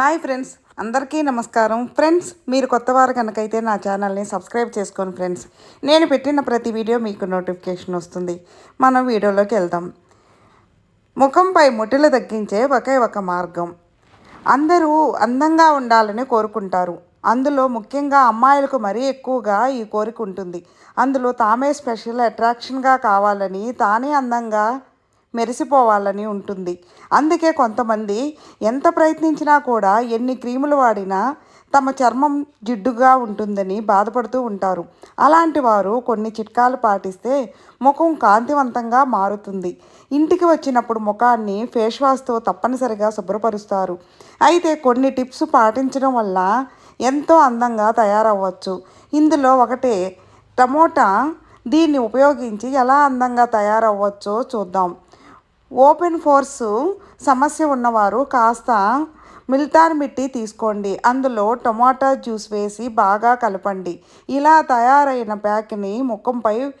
Hi friends అందరికీ నమస్కారం. Friends మీరు కొత్త వారు కనుకైతే నా ఛానల్ని సబ్స్క్రైబ్ చేసుకోండి ఫ్రెండ్స్. నేను పెట్టిన ప్రతి వీడియో మీకు నోటిఫికేషన్ వస్తుంది. మనం వీడియోలోకి వెళ్దాం. ముఖంపై ముటిలు తగ్గించే ఒకే ఒక మార్గం. అందరూ అందంగా ఉండాలని కోరుకుంటారు. అందులో ముఖ్యంగా అమ్మాయిలకు మరీ ఎక్కువగా ఈ కోరిక ఉంటుంది. అందులో తామే స్పెషల్ అట్రాక్షన్గా కావాలని తానే అందంగా మెరిసిపోవాలని ఉంటుంది. అందుకే కొంతమంది ఎంత ప్రయత్నించినా కూడా ఎన్ని క్రీములు వాడినా తమ చర్మం జిడ్డుగా ఉంటుందని బాధపడుతూ ఉంటారు. అలాంటి వారు కొన్ని చిట్కాలు పాటిస్తే ముఖం కాంతివంతంగా మారుతుంది. ఇంటికి వచ్చినప్పుడు ముఖాన్ని ఫేస్ వాష్తో తప్పనిసరిగా శుభ్రపరుస్తారు. అయితే కొన్ని టిప్స్ పాటించడం వల్ల ఎంతో అందంగా తయారవ్వచ్చు. ఇందులో ఒకటే టమోటా దీన్ని ఉపయోగించి ఎలా అందంగా తయారవ్వచ్చో చూద్దాం. ఓపెన్ ఫోర్స్ సమస్య ఉన్నవారు కాస్త మిల్తాన్ మిట్టి తీసుకోండి. అందులో టొమాటో జ్యూస్ వేసి బాగా కలపండి. ఇలా తయారైన ప్యాక్ని ముఖంపై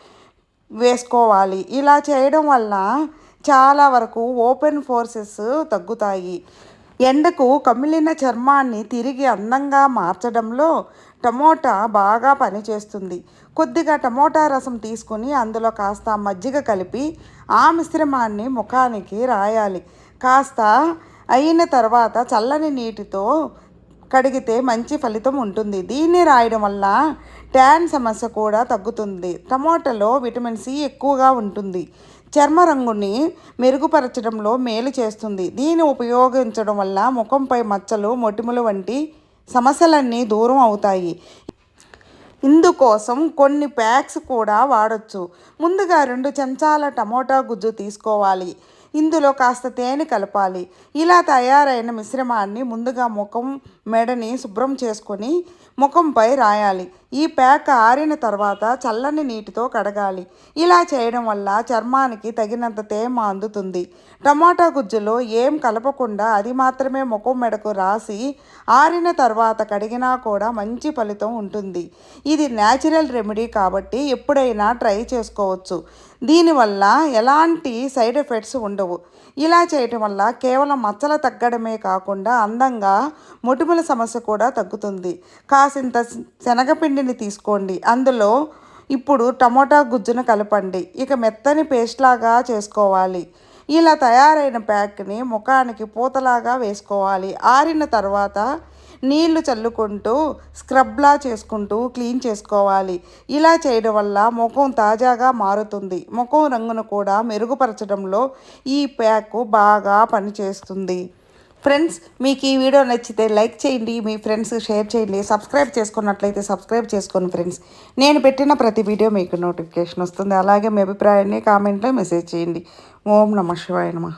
వేసుకోవాలి. ఇలా చేయడం వల్ల చాలా వరకు ఓపెన్ ఫోర్సెస్ తగ్గుతాయి. ఎండకు కమిలిన చర్మాన్ని తిరిగి అందంగా మార్చడంలో టమోటా బాగా పనిచేస్తుంది. కొద్దిగా టమోటా రసం తీసుకుని అందులో కాస్త మజ్జిగ కలిపి ఆ మిశ్రమాన్ని ముఖానికి రాయాలి. కాస్త అయిన తర్వాత చల్లని నీటితో కడిగితే మంచి ఫలితం ఉంటుంది. దీన్ని రాయడం వల్ల ట్యాన్ సమస్య కూడా తగ్గుతుంది. టమోటాలో విటమిన్ సి ఎక్కువగా ఉంటుంది. చర్మ రంగుని మెరుగుపరచడంలో మేలు చేస్తుంది. దీన్ని ఉపయోగించడం వల్ల ముఖంపై మచ్చలు మొటిములు వంటి సమస్యలన్నీ దూరం అవుతాయి. ఇందుకోసం కొన్ని ప్యాక్స్ కూడా వాడచ్చు. ముందుగా రెండు చెంచాల టమోటా గుజ్జు తీసుకోవాలి. ఇందులో కాస్త తేనె కలపాలి. ఇలా తయారైన మిశ్రమాన్ని ముందుగా ముఖం మెడని శుభ్రం చేసుకొని ముఖంపై రాయాలి. ఈ ప్యాక్ ఆరిన తర్వాత చల్లని నీటితో కడగాలి. ఇలా చేయడం వల్ల చర్మానికి తగినంత తేమ అందుతుంది. టమాటా గుజ్జులో ఏం కలపకుండా అది మాత్రమే ముఖం మెడకు రాసి ఆరిన తర్వాత కడిగినా కూడా మంచి ఫలితం ఉంటుంది. ఇది న్యాచురల్ రెమెడీ కాబట్టి ఎప్పుడైనా ట్రై చేసుకోవచ్చు. దీనివల్ల ఎలాంటి సైడ్ ఎఫెక్ట్స్ ఉండవు. ఇలా చేయటం వల్ల కేవలం మచ్చలు తగ్గడమే కాకుండా అందంగా మొటిమల సమస్య కూడా తగ్గుతుంది. కాసింత శనగపిండిని తీసుకోండి. అందులో ఇప్పుడు టమోటా గుజ్జును కలపండి. ఇక మెత్తని పేస్ట్ లాగా చేసుకోవాలి. ఇలా తయారైన ప్యాక్ని ముఖానికి పూతలాగా వేసుకోవాలి. ఆరిన తర్వాత నీళ్ళు చల్లుకుంటూ స్క్రబ్లా చేసుకుంటూ క్లీన్ చేసుకోవాలి. ఇలా చేయడం వల్ల ముఖం తాజాగా మారుతుంది. ముఖం రంగును కూడా మెరుగుపరచడంలో ఈ ప్యాక్ బాగా పనిచేస్తుంది. ఫ్రెండ్స్ మీకు ఈ వీడియో నచ్చితే లైక్ చేయండి మీ ఫ్రెండ్స్ షేర్ చేయండి సబ్స్క్రైబ్ చేసుకున్నట్లయితే సబ్స్క్రైబ్ చేసుకోండి ఫ్రెండ్స్. నేను పెట్టిన ప్రతి వీడియో మీకు నోటిఫికేషన్ వస్తుంది. అలాగే మీ అభిప్రాయాన్ని కామెంట్లో మెసేజ్ చేయండి. ఓం నమ శివాయ నమ.